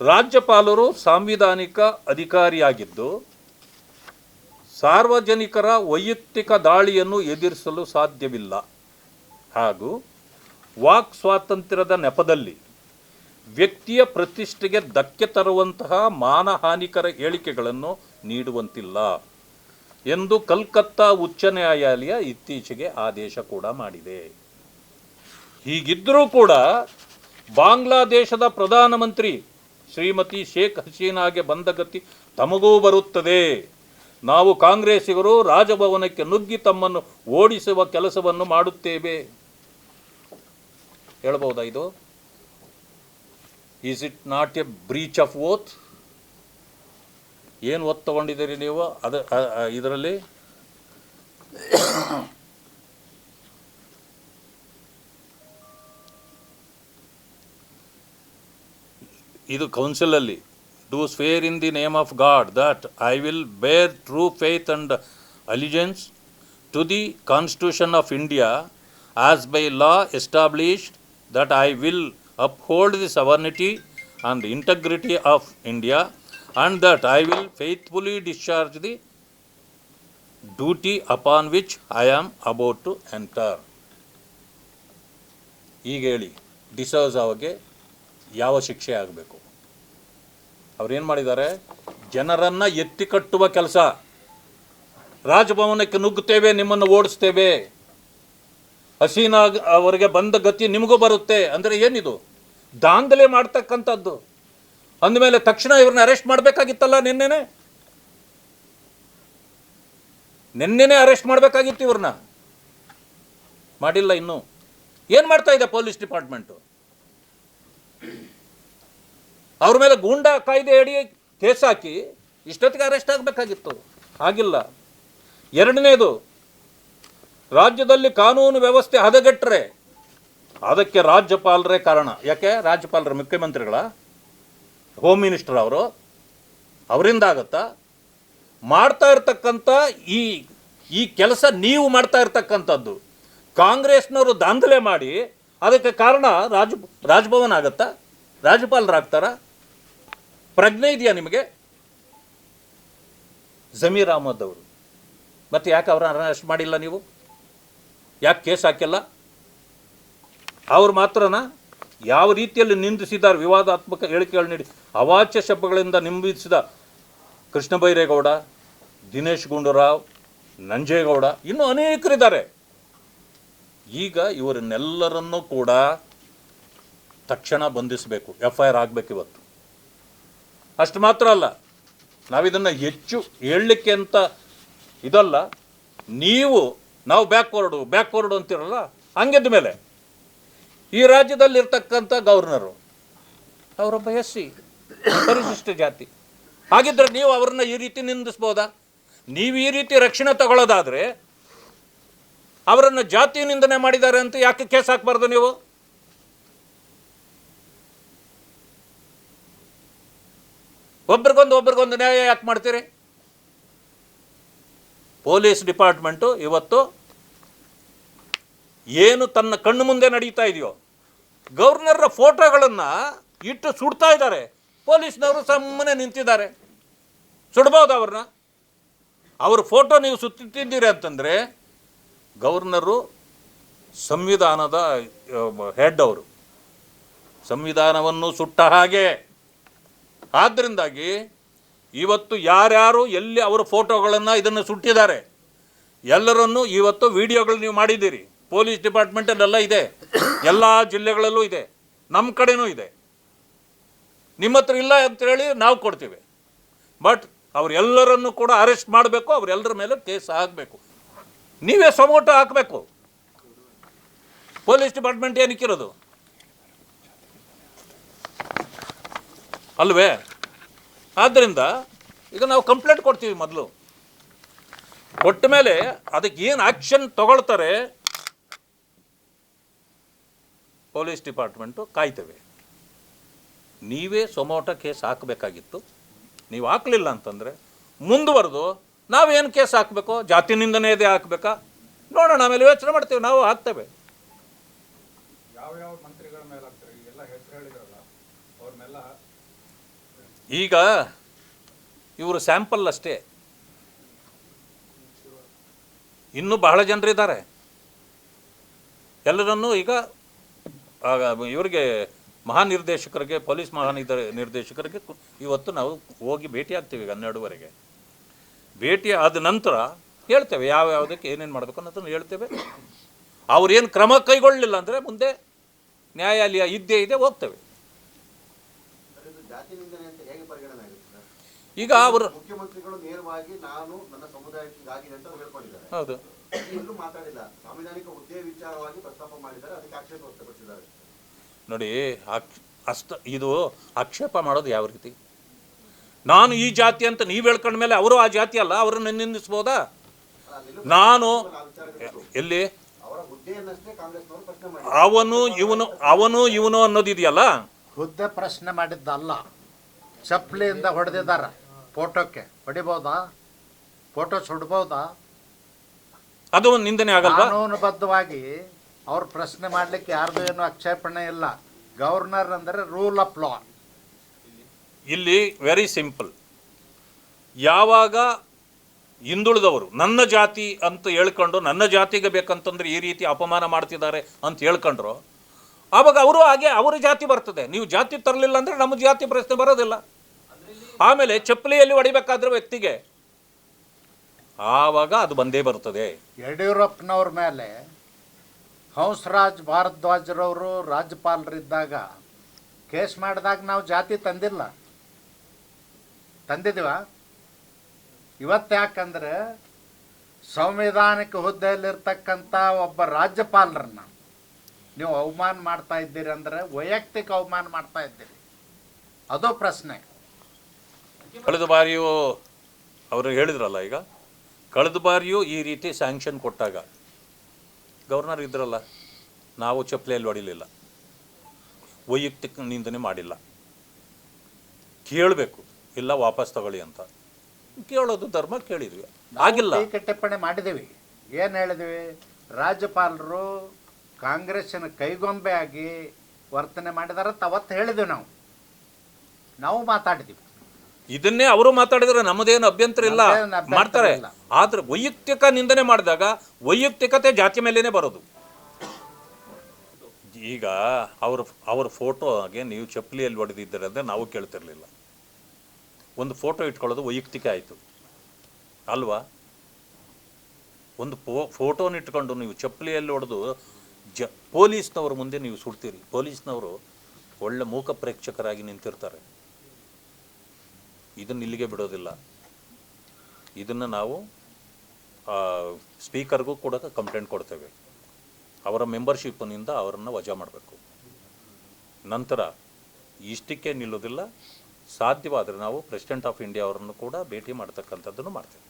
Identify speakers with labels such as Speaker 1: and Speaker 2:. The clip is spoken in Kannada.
Speaker 1: ರಾಜ್ಯಪಾಲರು ಸಾಂವಿಧಾನಿಕ ಅಧಿಕಾರಿಯಾಗಿದ್ದು, ಸಾರ್ವಜನಿಕರ ವೈಯಕ್ತಿಕ ದಾಳಿಯನ್ನು ಎದುರಿಸಲು ಸಾಧ್ಯವಿಲ್ಲ. ಹಾಗೂ ವಾಕ್ ಸ್ವಾತಂತ್ರ್ಯದ ನೆಪದಲ್ಲಿ ವ್ಯಕ್ತಿಯ ಪ್ರತಿಷ್ಠೆಗೆ ಧಕ್ಕೆ ತರುವಂತಹ ಮಾನಹಾನಿಕರ ಹೇಳಿಕೆಗಳನ್ನು ನೀಡುವಂತಿಲ್ಲ ಎಂದು ಕಲ್ಕತ್ತಾ ಉಚ್ಚ ನ್ಯಾಯಾಲಯ ಇತ್ತೀಚೆಗೆ ಆದೇಶ ಕೂಡ ಮಾಡಿದೆ. ಹೀಗಿದ್ದರೂ ಕೂಡ ಬಾಂಗ್ಲಾದೇಶದ ಪ್ರಧಾನಮಂತ್ರಿ ಶ್ರೀಮತಿ ಶೇಖ್ ಹಸೀನಾಗೆ ಬಂದ ಗತಿ ತಮಗೂ ಬರುತ್ತದೆ. ನಾವು ಕಾಂಗ್ರೆಸ್ಸಿಗರು ರಾಜಭವನಕ್ಕೆ ನುಗ್ಗಿ ತಮ್ಮನ್ನು ಓಡಿಸುವ ಕೆಲಸವನ್ನು ಮಾಡುತ್ತೇವೆ. ಹೇಳಬಹುದಾ ಇದು? Is it not a breach of oath ಏನು ಒತ್ತು ತಗೊಂಡಿದ್ದೀರಿ ನೀವು? ಅದ ಇದರಲ್ಲಿ? ಇದು ಕೌನ್ಸಿಲಲ್ಲಿ. Do swear in the name of God that I will bear true faith and allegiance to the Constitution of India as by law established that I will uphold the sovereignty and integrity of India and that I will faithfully discharge the duty upon which I am about to enter ಈಗ ಹೇಳಿ ಡಿಸರ್ವ್ಸ್ ಅವಗೆ ಯಾವ ಶಿಕ್ಷೆ ಆಗಬೇಕು? ಅವ್ರೇನು ಮಾಡಿದ್ದಾರೆ? ಜನರನ್ನು ಎತ್ತಿ ಕಟ್ಟುವ ಕೆಲಸ. ರಾಜಭವನಕ್ಕೆ ನುಗ್ಗುತ್ತೇವೆ, ನಿಮ್ಮನ್ನು ಓಡಿಸ್ತೇವೆ. ಹಸೀನಾ ಅವರಿಗೆ ಬಂದ ಗತಿ ನಿಮಗೂ ಬರುತ್ತೆ. ಅಂದರೆ ಏನಿದು? ದಾಂಧಲೆ ಮಾಡ್ತಕ್ಕಂಥದ್ದು. ಅಂದಮೇಲೆ ತಕ್ಷಣ ಇವ್ರನ್ನ ಅರೆಸ್ಟ್ ಮಾಡಬೇಕಾಗಿತ್ತಲ್ಲ ನಿನ್ನೆನೆ? ನಿನ್ನೆನೆ ಅರೆಸ್ಟ್ ಮಾಡಬೇಕಾಗಿತ್ತು ಇವ್ರನ್ನ? ಮಾಡಿಲ್ಲ ಇನ್ನು. ಏನು ಮಾಡ್ತಾ ಇದೆ ಪೊಲೀಸ್ ಡಿಪಾರ್ಟ್ಮೆಂಟು? ಅವ್ರ ಮೇಲೆ ಗೂಂಡಾ ಕಾಯ್ದೆ ಅಡಿ ಕೇಸ್ ಹಾಕಿ ಇಷ್ಟೊತ್ತಿಗೆ ಅರೆಸ್ಟ್ ಆಗಬೇಕಾಗಿತ್ತು. ಆಗಿಲ್ಲ ಎರಡನೇದು, ರಾಜ್ಯದಲ್ಲಿ ಕಾನೂನು ವ್ಯವಸ್ಥೆ ಹದಗೆಟ್ಟರೆ ಅದಕ್ಕೆ ರಾಜ್ಯಪಾಲರೇ ಕಾರಣ. ಯಾಕೆ? ರಾಜ್ಯಪಾಲರ ಮುಖ್ಯಮಂತ್ರಿಗಳ ಹೋಮ್ ಮಿನಿಸ್ಟರ್ ಅವರು, ಅವರಿಂದ ಆಗುತ್ತಾ? ಮಾಡ್ತಾ ಇರ್ತಕ್ಕಂಥ ಈ ಈ ಕೆಲಸ ನೀವು ಮಾಡ್ತಾ ಇರ್ತಕ್ಕಂಥದ್ದು. ಕಾಂಗ್ರೆಸ್ನವರು ದಾಂಧಲೆ ಮಾಡಿ ಅದಕ್ಕೆ ಕಾರಣ ರಾಜ, ರಾಜಭವನ ಆಗತ್ತಾ? ರಾಜ್ಯಪಾಲರಾಗ್ತಾರ? ಪ್ರಜ್ಞೆ ಇದೆಯಾ ನಿಮಗೆ? ಜಮೀರ್ ಅಹಮದ್ ಅವರು. ಮತ್ತೆ ಯಾಕೆ ಅವರನ್ನು ಅರೆಸ್ಟ್ ಮಾಡಿಲ್ಲ ನೀವು? ಯಾಕೆ ಕೇಸ್ ಹಾಕಿಲ್ಲ? ಅವ್ರು ಮಾತ್ರ ಯಾವ ರೀತಿಯಲ್ಲಿ ನಿಂದಿಸಿದ್ದಾರೆ? ವಿವಾದಾತ್ಮಕ ಹೇಳಿಕೆಗಳು ನೀಡಿ. ಅವಾಚ್ಯ ಶಬ್ದಗಳಿಂದ ನಿಂದಿಸಿದ ಕೃಷ್ಣ ಬೈರೇಗೌಡ, ದಿನೇಶ್ ಗುಂಡೂರಾವ್, ನಂಜೇಗೌಡ, ಇನ್ನೂ ಅನೇಕರಿದ್ದಾರೆ. ಈಗ ಇವರನ್ನೆಲ್ಲರನ್ನೂ ಕೂಡ ತಕ್ಷಣ ಬಂಧಿಸಬೇಕು. ಎಫ್ ಐ ಆರ್ ಆಗಬೇಕು ಇವತ್ತು. ಅಷ್ಟು ಮಾತ್ರ ಅಲ್ಲ. ನಾವಿದನ್ನು ಹೆಚ್ಚು ಹೇಳಲಿಕ್ಕೆ ಅಂತ ಇದಲ್ಲ. ನೀವು, ನಾವು ಬ್ಯಾಕ್ವರ್ಡು ಬ್ಯಾಕ್ವರ್ಡು ಅಂತಿರಲ್ಲ, ಹಂಗಿದ್ದ ಮೇಲೆ. ಈ ರಾಜ್ಯದಲ್ಲಿರ್ತಕ್ಕಂಥ ಗವರ್ನರು ಅವರೊಬ್ಬ ಎಸ್ ಪರಿಶಿಷ್ಟ ಜಾತಿ. ಹಾಗಿದ್ರೆ ನೀವು ಅವ್ರನ್ನ ಈ ರೀತಿ ನಿಂದಿಸ್ಬೋದಾ? ನೀವು ಈ ರೀತಿ ರಕ್ಷಣೆ ತಗೊಳ್ಳೋದಾದ್ರೆ, ಅವರನ್ನು ಜಾತಿ ನಿಂದನೆ ಮಾಡಿದ್ದಾರೆ ಅಂತ ಯಾಕೆ ಕೇಸ್ ಹಾಕ್ಬಾರ್ದು ನೀವು? ಒಬ್ರಿಗೊಂದು ಒಬ್ರಿಗೊಂದು ನ್ಯಾಯ ಯಾಕೆ ಮಾಡ್ತೀರಿ? ಪೊಲೀಸ್ ಡಿಪಾರ್ಟ್ಮೆಂಟು ಇವತ್ತು ಏನು ತನ್ನ ಕಣ್ಣು ಮುಂದೆ ನಡೀತಾ ಇದೆಯೋ ಗವರ್ನರ್ರ ಫೋಟೋಗಳನ್ನು ಇಟ್ಟು ಸುಡ್ತಾ ಇದ್ದಾರೆ. ಪೊಲೀಸ್ನವರು ಸುಮ್ಮನೆ ನಿಂತಿದ್ದಾರೆ. ಸುಡ್ಬೋದು ಅವ್ರನ್ನ. ಅವ್ರ ಫೋಟೋ ನೀವು ಸುತ್ತಿದ್ದೀರಿ ಅಂತಂದರೆ ಗವರ್ನರು ಸಂವಿಧಾನದ ಹೆಡ್ ಅವರು. ಸಂವಿಧಾನವನ್ನು ಸುಟ್ಟ ಹಾಗೆ ಆದ್ದರಿಂದಾಗಿ ಇವತ್ತು ಯಾರ್ಯಾರು ಎಲ್ಲಿ ಅವರ ಫೋಟೋಗಳನ್ನು ಇದನ್ನು ಸುಟ್ಟಿದ್ದಾರೆ, ಎಲ್ಲರನ್ನೂ ಇವತ್ತು ವಿಡಿಯೋಗಳು ನೀವು ಮಾಡಿದ್ದೀರಿ. ಪೊಲೀಸ್ ಡಿಪಾರ್ಟ್ಮೆಂಟಲ್ಲೆಲ್ಲ ಇದೆ. ಎಲ್ಲ ಜಿಲ್ಲೆಗಳಲ್ಲೂ ಇದೆ. ನಮ್ಮ ಕಡೆನೂ ಇದೆ. ನಿಮ್ಮ ಹತ್ರ ಇಲ್ಲ ಅಂತೇಳಿ ನಾವು ಕೊಡ್ತೀವಿ. ಬಟ್ ಅವರೆಲ್ಲರನ್ನು ಕೂಡ ಅರೆಸ್ಟ್ ಮಾಡಬೇಕು, ಅವರೆಲ್ಲರ ಮೇಲೆ ಕೇಸ್ ಆಗಬೇಕು ನೀವೇ ಸಮೋಟ ಹಾಕಬೇಕು. ಪೊಲೀಸ್ ಡಿಪಾರ್ಟ್ಮೆಂಟ್ ಏನಕ್ಕಿರೋದು? ಅಲ್ವೇ? ಆದ್ದರಿಂದ ಈಗ ನಾವು ಕಂಪ್ಲೇಂಟ್ ಕೊಡ್ತೀವಿ ಮೊದಲು. ಕೊಟ್ಟ ಮೇಲೆ ಅದಕ್ಕೆ ಏನು ಆ್ಯಕ್ಷನ್ ತಗೊಳ್ತಾರೆ ಪೊಲೀಸ್ ಡಿಪಾರ್ಟ್ಮೆಂಟು ಕಾಯ್ತೇವೆ. ನೀವೇ ಸೊಮೋಟ ಕೇಸ್ ಹಾಕಬೇಕಾಗಿತ್ತು. ನೀವು ಹಾಕಲಿಲ್ಲ ಅಂತಂದರೆ ಮುಂದುವರೆದು ನಾವೇನು ಕೇಸ್ ಹಾಕಬೇಕು ಜಾತಿ ನಿಂದನೇ ಇದೆ ಹಾಕಬೇಕಾ? ನೋಡೋಣ, ಆಮೇಲೆ ಯೋಚನೆ ಮಾಡ್ತೀವಿ, ನಾವು ಹಾಕ್ತೇವೆ.
Speaker 2: ಯಾವ ಯಾವ ಮಂತ್ರಿಗಳ ಮೇಲೆ ಹಾಕ್ತಾರೆ ಎಲ್ಲ ಹೆಸರು ಹೇಳಿದ್ರಲ್ಲ, ಅವ್ರನ್ನೆಲ್ಲ
Speaker 1: ಈಗ ಇವರು ಸ್ಯಾಂಪಲ್ ಅಷ್ಟೇ. ಇನ್ನೂ ಬಹಳ ಜನರಿದ್ದಾರೆ ಎಲ್ಲರನ್ನೂ ಈಗ ಇವರಿಗೆ ಮಹಾನಿರ್ದೇಶಕರಿಗೆ, ಪೊಲೀಸ್ ಮಹಾನಿದ ನಿರ್ದೇಶಕರಿಗೆ ಇವತ್ತು ನಾವು ಹೋಗಿ ಭೇಟಿ ಆಗ್ತೀವಿ ಈಗ ಹನ್ನೆರಡುವರೆಗೆ. ಭೇಟಿ ಆದ ನಂತರ ಹೇಳ್ತೇವೆ ಯಾವ ಯಾವುದಕ್ಕೆ ಏನೇನು ಮಾಡಬೇಕು ಅನ್ನೋದನ್ನು ಹೇಳ್ತೇವೆ. ಅವ್ರೇನು ಕ್ರಮ ಕೈಗೊಳ್ಳಲಿಲ್ಲ ಅಂದರೆ ಮುಂದೆ ನ್ಯಾಯಾಲಯ ಇದ್ದೇ ಇದೆ, ಹೋಗ್ತೇವೆ
Speaker 2: ಸರ್, ಇದು ಜಾತಿ ನಿಂದನೆ ಅಂತ ಹೇಗೆ ಪರಿಗಣನೆ ಆಗುತ್ತೆ ಸರ್?
Speaker 1: ಈಗ ಅವರು
Speaker 2: ಮುಖ್ಯಮಂತ್ರಿಗಳು ನೇರವಾಗಿ ನಾನು ನನ್ನ ಸಮುದಾಯಕ್ಕೆ ಹಿಂಗಾಗಿದೆ ಅಂತ ಹೇಳ್ಕೊಂಡಿದ್ದಾರೆ.
Speaker 1: ಹೌದು.
Speaker 2: ಎಲ್ಲೂ ಮಾತಾಡಿಲ್ಲ. ಸಾಂವಿಧಾನಿಕ ಹುದ್ದೆ ವಿಚಾರವಾಗಿ ಪ್ರಸ್ತಾಪ ಮಾಡಿದ್ದಾರೆ ಅದಕ್ಕೆ ಆಕ್ಷೇಪ ವ್ಯಕ್ತಪಡಿಸಿದ್ದಾರೆ.
Speaker 1: ನೋಡಿ ಅಷ್ಟ ಇದು ಆಕ್ಷೇಪ ಮಾಡೋದು ಯಾವ ರೀತಿ? ನಾನು ಈ ಜಾತಿ ಅಂತ ನೀವು ಹೇಳ್ಕೊಂಡ ಮೇಲೆ ಅವರು ಆ ಜಾತಿ ಅಲ್ಲ ಅವರನ್ನು ನಿಂದಿಸ್ಬೋದಾ? ನಾನು ಎಲ್ಲಿ? ಅವನು ಇವನು ಅವನು ಇವನು ಅನ್ನೋದಿದೆಯಲ್ಲ?
Speaker 3: ಹುದ್ದೆ ಪ್ರಶ್ನೆ ಮಾಡಿದ್ದಲ್ಲ. ಚಪ್ಪಲಿಯಿಂದ ಹೊಡೆದಿದ್ದಾರ. ಫೋಟೋಕ್ಕೆ ಹೊಡಿಬೋದಾ ಫೋಟೋ ಸುಡ್ಬೋದಾ?
Speaker 1: ಅದು ಒಂದು ನಿಂದನೆ ಆಗಲ್ವಾ?
Speaker 3: ಕಾನೂನುಬದ್ಧವಾಗಿ ಅವ್ರು ಪ್ರಶ್ನೆ ಮಾಡ್ಲಿಕ್ಕೆ ಯಾರ್ದು ಏನು ಆಕ್ಷೇಪಣೆ ಇಲ್ಲ. ಗವರ್ನರ್ ಅಂದರೆ ರೂಲ್ ಆಫ್ ಲಾ.
Speaker 1: ಇಲ್ಲಿ ವೆರಿ ಸಿಂಪಲ್. ಯಾವಾಗ ಹಿಂದುಳಿದವರು ನನ್ನ ಜಾತಿ ಅಂತ ಹೇಳ್ಕೊಂಡು ನನ್ನ ಜಾತಿಗೆ ಬೇಕಂತಂದ್ರೆ ಈ ರೀತಿ ಅಪಮಾನ ಮಾಡ್ತಿದ್ದಾರೆ ಅಂತ ಹೇಳ್ಕೊಂಡ್ರು ಆವಾಗ ಅವರು ಹಾಗೆ ಅವರ ಜಾತಿ ಬರ್ತದೆ. ನೀವು ಜಾತಿ ತರಲಿಲ್ಲ ಅಂದರೆ ನಮ್ಮ ಜಾತಿ ಪ್ರಶ್ನೆ ಬರೋದಿಲ್ಲ. ಆಮೇಲೆ ಚಪ್ಪಲಿಯಲ್ಲಿ ಹೊಡಿಬೇಕಾದ್ರೆ ವ್ಯಕ್ತಿಗೆ. ಆವಾಗ ಅದು ಬಂದೇ ಬರ್ತದೆ
Speaker 3: ಯಡಿಯೂರಪ್ಪನವ್ರ ಮೇಲೆ ಹಂಸರಾಜ್ ಭಾರದ್ವಾಜರವರು ರಾಜ್ಯಪಾಲರಿದ್ದಾಗ ಕೇಸ್ ಮಾಡಿದಾಗ ನಾವು ಜಾತಿ ತಂದಿಲ್ಲ. ತಂದಿದ್ದೀವ ಇವತ್ತು ಯಾಕಂದ್ರೆ ಸಂವಿಧಾನಿಕ ಹುದ್ದೆಯಲ್ಲಿರ್ತಕ್ಕಂಥ ಒಬ್ಬ ರಾಜ್ಯಪಾಲರನ್ನ ನೀವು ಅವಮಾನ ಮಾಡ್ತಾ ಇದ್ದೀರಿ ಅಂದರೆ ವೈಯಕ್ತಿಕ ಅವಮಾನ ಮಾಡ್ತಾ ಇದ್ದೀರಿ. ಅದು ಪ್ರಶ್ನೆ.
Speaker 1: ಕಳೆದ ಬಾರಿಯೂ ಅವರು ಹೇಳಿದ್ರಲ್ಲ ಈಗ ಕಳೆದ ಬಾರಿಯೂ ಈ ರೀತಿ ಸ್ಯಾಂಕ್ಷನ್ ಕೊಟ್ಟಾಗ ಗವರ್ನರ್ ಇದ್ರಲ್ಲ ನಾವು ಚಪ್ಪಲಿಯಲ್ಲಿ ಹೊಡಿಲಿಲ್ಲ. ವೈಯಕ್ತಿಕ ನಿಂದನೆ ಮಾಡಿಲ್ಲ. ಕೇಳಬೇಕು ಇಲ್ಲ ವಾಪಸ್ ತಗೊಳ್ಳಿ ಅಂತ. ಕೇಳೋದು ಧರ್ಮ ಕೇಳಿದ್ವಿ. ಆಗಿಲ್ಲ.
Speaker 3: ಟಿಪ್ಪಣಿ ಮಾಡಿದ್ದೀವಿ ಏನು ಹೇಳಿದ್ವಿ? ರಾಜ್ಯಪಾಲರು ಕಾಂಗ್ರೆಸ್ಸಿನ ಕೈಗೊಂಬೆ ಆಗಿ ವರ್ತನೆ ಮಾಡಿದಾರ ಅವತ್ತು ಹೇಳಿದ್ವಿ ನಾವು. ನಾವು ಮಾತಾಡಿದ್ದೀವಿ
Speaker 1: ಇದನ್ನೇ ಅವರು ಮಾತಾಡಿದ್ರೆ ನಮ್ಮದೇನು ಅಭ್ಯಂತರ ಇಲ್ಲ? ಮಾಡ್ತಾರೆ. ಆದ್ರೆ ವೈಯಕ್ತಿಕ ನಿಂದನೆ ಮಾಡಿದಾಗ ವೈಯಕ್ತಿಕತೆ ಜಾತಿ ಮೇಲೇನೆ ಬರೋದು. ಈಗ ಅವ್ರ ಅವ್ರ ಫೋಟೋಗೆ ನೀವು ಚಪ್ಪಲಿಯಲ್ಲಿ ಹೊಡೆದಿದ್ದೀರ ಅಂದರೆ ನಾವು ಕೇಳ್ತಿರ್ಲಿಲ್ಲ. ಒಂದು ಫೋಟೋ ಇಟ್ಕೊಳ್ಳೋದು ವೈಯಕ್ತಿಕ ಆಯಿತು. ಅಲ್ವಾ? ಒಂದು ಫೋ ಫೋಟೋನ ಇಟ್ಕೊಂಡು ನೀವು ಚಪ್ಪಲಿಯಲ್ಲಿ ಹೊಡೆದು ಜ ಪೊಲೀಸ್ನವ್ರ ಮುಂದೆ ನೀವು ಸುಡ್ತೀರಿ. ಪೊಲೀಸ್ನವರು ಒಳ್ಳೆ ಮೂಕ ಪ್ರೇಕ್ಷಕರಾಗಿ ನಿಂತಿರ್ತಾರೆ. ಇದನ್ನು ಇಲ್ಲಿಗೆ ಬಿಡೋದಿಲ್ಲ. ಇದನ್ನು ನಾವು ಸ್ಪೀಕರ್ಗೂ ಕೂಡ ಕಂಪ್ಲೇಂಟ್ ಕೊಡ್ತೇವೆ. ಅವರ ಮೆಂಬರ್ಶಿಪ್ನಿಂದ ಅವರನ್ನು ವಜಾ ಮಾಡಬೇಕು. ನಂತರ ಇಷ್ಟಕ್ಕೆ ನಿಲ್ಲೋದಿಲ್ಲ ಸಾಧ್ಯವಾದರೆ ನಾವು ಪ್ರೆಸಿಡೆಂಟ್ ಆಫ್ ಇಂಡಿಯಾ ಅವರನ್ನು ಕೂಡ ಭೇಟಿ ಮಾಡ್ತಕ್ಕಂಥದ್ದನ್ನು ಮಾಡ್ತೇವೆ.